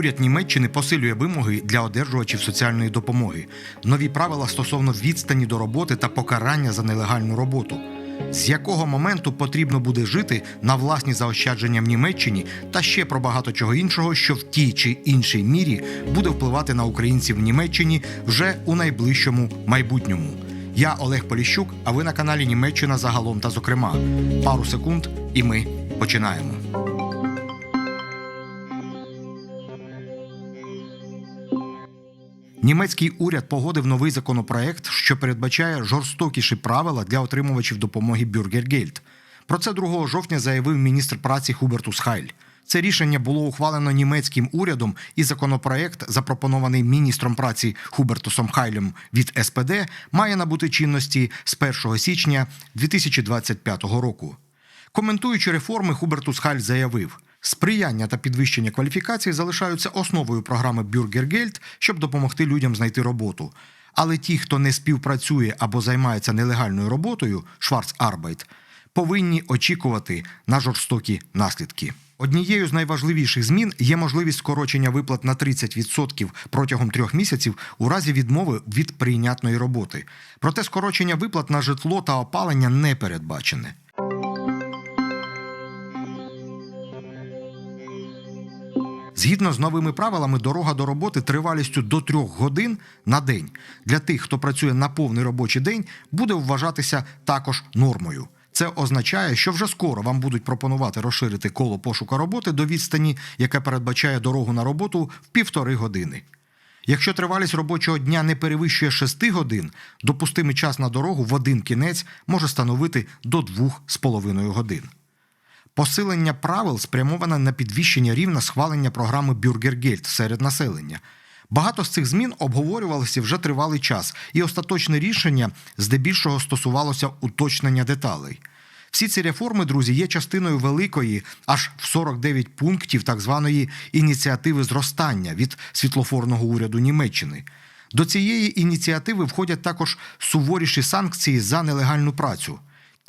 Уряд Німеччини посилює вимоги для одержувачів соціальної допомоги, нові правила стосовно відстані до роботи та покарання за нелегальну роботу. З якого моменту потрібно буде жити на власні заощадження в Німеччині та ще про багато чого іншого, що в тій чи іншій мірі буде впливати на українців в Німеччині вже у найближчому майбутньому. Я Олег Поліщук, а ви на каналі Німеччина загалом та зокрема. Пару секунд, і ми починаємо. Німецький уряд погодив новий законопроект, що передбачає жорстокіші правила для отримувачів допомоги Бюргергельд. Про це 2 жовтня заявив міністр праці Хубертус Хайль. Це рішення було ухвалено німецьким урядом, і законопроект, запропонований міністром праці Хубертусом Хайлем від СПД, має набути чинності з 1 січня 2025 року. Коментуючи реформи, Хубертус Халь заявив: сприяння та підвищення кваліфікації залишаються основою програми Бюргергельд, щоб допомогти людям знайти роботу. Але ті, хто не співпрацює або займається нелегальною роботою, Шварцарбайт, повинні очікувати на жорстокі наслідки. Однією з найважливіших змін є можливість скорочення виплат на 30% протягом трьох місяців у разі відмови від прийнятної роботи. Проте скорочення виплат на житло та опалення не передбачене. Згідно з новими правилами, дорога до роботи тривалістю до трьох годин на день для тих, хто працює на повний робочий день, буде вважатися також нормою. Це означає, що вже скоро вам будуть пропонувати розширити коло пошука роботи до відстані, яка передбачає дорогу на роботу в півтори години. Якщо тривалість робочого дня не перевищує 6 годин, допустимий час на дорогу в один кінець може становити до 2,5 годин. Посилення правил спрямоване на підвищення рівня схвалення програми Бюргергельд серед населення. Багато з цих змін обговорювалися вже тривалий час, і остаточне рішення здебільшого стосувалося уточнення деталей. Всі ці реформи, друзі, є частиною великої, аж в 49 пунктів так званої ініціативи зростання від світлофорного уряду Німеччини. До цієї ініціативи входять також суворіші санкції за нелегальну працю.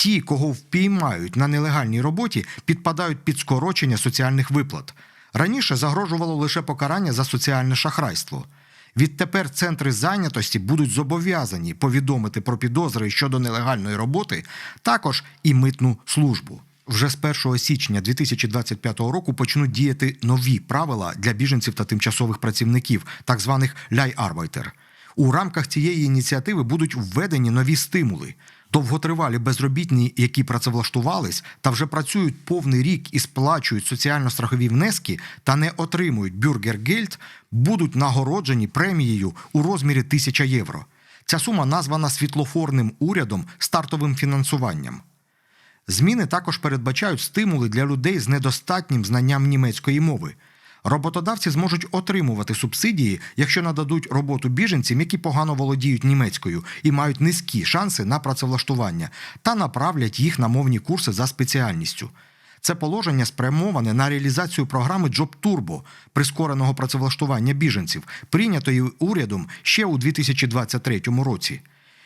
Ті, кого впіймають на нелегальній роботі, підпадають під скорочення соціальних виплат. Раніше загрожувало лише покарання за соціальне шахрайство. Відтепер центри зайнятості будуть зобов'язані повідомити про підозри щодо нелегальної роботи, також і митну службу. Вже з 1 січня 2025 року почнуть діяти нові правила для біженців та тимчасових працівників, так званих ляйарбайтер. У рамках цієї ініціативи будуть введені нові стимули. Довготривалі безробітні, які працевлаштувались та вже працюють повний рік і сплачують соціально-страхові внески та не отримують бюргергельд, будуть нагороджені премією у розмірі 1000 євро. Ця сума названа світлофорним урядом стартовим фінансуванням. Зміни також передбачають стимули для людей з недостатнім знанням німецької мови. Роботодавці зможуть отримувати субсидії, якщо нададуть роботу біженцям, які погано володіють німецькою і мають низькі шанси на працевлаштування, та направлять їх на мовні курси за спеціальністю. Це положення спрямоване на реалізацію програми Джоб Турбо прискореного працевлаштування біженців, прийнятої урядом ще у 2023 році.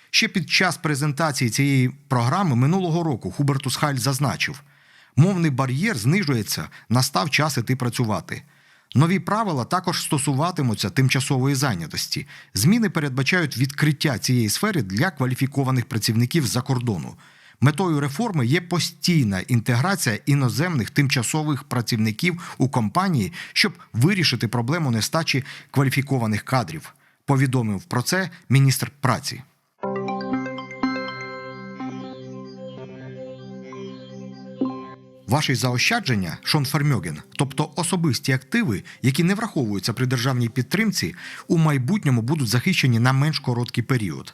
Ще під час презентації цієї програми минулого року Хубертус Хайль зазначив, мовний бар'єр знижується, настав час іти працювати. Нові правила також стосуватимуться тимчасової зайнятості. Зміни передбачають відкриття цієї сфери для кваліфікованих працівників з-за кордону. Метою реформи є постійна інтеграція іноземних тимчасових працівників у компанії, щоб вирішити проблему нестачі кваліфікованих кадрів. Повідомив про це міністр праці. Ваші заощадження Шонфермьоген, тобто особисті активи, які не враховуються при державній підтримці, у майбутньому будуть захищені на менш короткий період.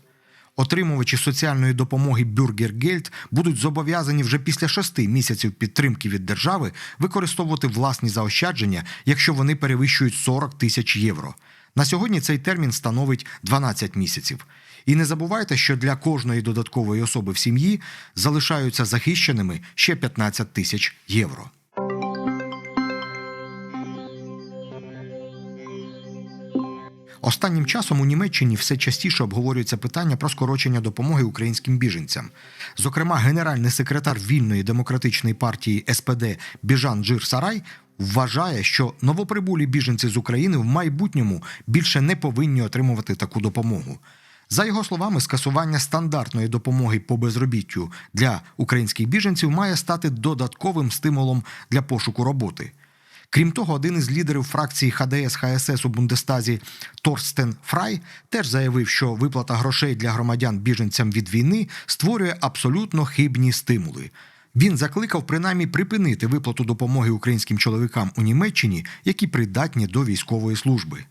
Отримувачі соціальної допомоги Бюргергельд будуть зобов'язані вже після шести місяців підтримки від держави використовувати власні заощадження, якщо вони перевищують 40 тисяч євро. На сьогодні цей термін становить 12 місяців. І не забувайте, що для кожної додаткової особи в сім'ї залишаються захищеними ще 15 тисяч євро. Останнім часом у Німеччині все частіше обговорюється питання про скорочення допомоги українським біженцям. Зокрема, генеральний секретар вільної демократичної партії СПД Біжан Джир Сарай вважає, що новоприбулі біженці з України в майбутньому більше не повинні отримувати таку допомогу. За його словами, скасування стандартної допомоги по безробіттю для українських біженців має стати додатковим стимулом для пошуку роботи. Крім того, один із лідерів фракції ХДС ХСС у Бундестазі Торстен Фрай теж заявив, що виплата грошей для громадян біженцям від війни створює абсолютно хибні стимули. Він закликав принаймні припинити виплату допомоги українським чоловікам у Німеччині, які придатні до військової служби.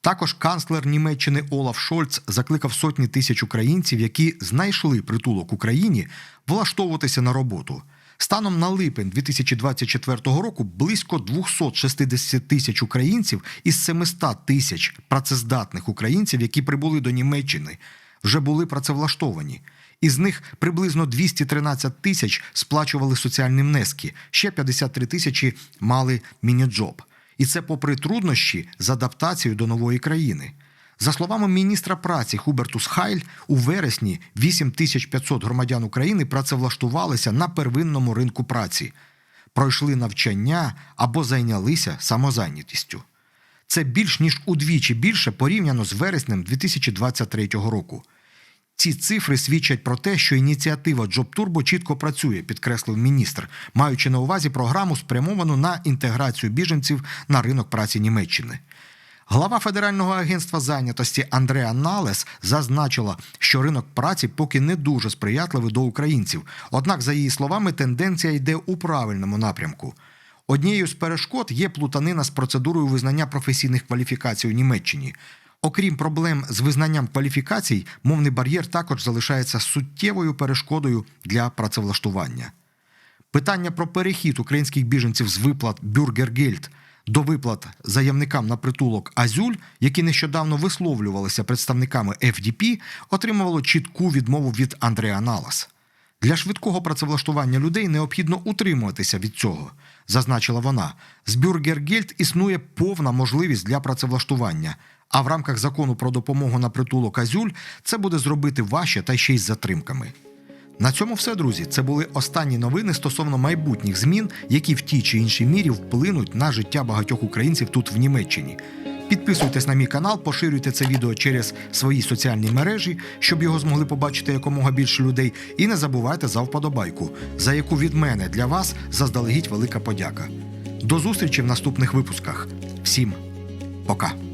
Також канцлер Німеччини Олаф Шольц закликав сотні тисяч українців, які знайшли притулок Україні, влаштовуватися на роботу. Станом на липень 2024 року близько 260 тисяч українців із 700 тисяч працездатних українців, які прибули до Німеччини, вже були працевлаштовані. Із них приблизно 213 тисяч сплачували соціальні внески, ще 53 тисячі мали міні-джоб. І це попри труднощі з адаптацією до нової країни. За словами міністра праці Хубертус Хайль, у вересні 8500 громадян України працевлаштувалися на первинному ринку праці, пройшли навчання або зайнялися самозайнятістю. Це більш ніж удвічі більше порівняно з вереснем 2023 року. Ці цифри свідчать про те, що ініціатива Turbo чітко працює, підкреслив міністр, маючи на увазі програму, спрямовану на інтеграцію біженців на ринок праці Німеччини. Глава Федерального агентства зайнятості Андреа Налес зазначила, що ринок праці поки не дуже сприятливий до українців. Однак, за її словами, тенденція йде у правильному напрямку. Однією з перешкод є плутанина з процедурою визнання професійних кваліфікацій у Німеччині. Окрім проблем з визнанням кваліфікацій, мовний бар'єр також залишається суттєвою перешкодою для працевлаштування. Питання про перехід українських біженців з виплат Бюргергельд до виплат заявникам на притулок Азюль, які нещодавно висловлювалися представниками FDP, отримувало чітку відмову від Андреа Налас. Для швидкого працевлаштування людей необхідно утримуватися від цього, зазначила вона. З Бюргергельд існує повна можливість для працевлаштування. А в рамках закону про допомогу на притулок Азюль це буде зробити важче та ще й з затримками. На цьому все, друзі. Це були останні новини стосовно майбутніх змін, які в тій чи іншій мірі вплинуть на життя багатьох українців тут в Німеччині. Підписуйтесь на мій канал, поширюйте це відео через свої соціальні мережі, щоб його змогли побачити якомога більше людей. І не забувайте за вподобайку, за яку від мене для вас заздалегідь велика подяка. До зустрічі в наступних випусках. Всім пока!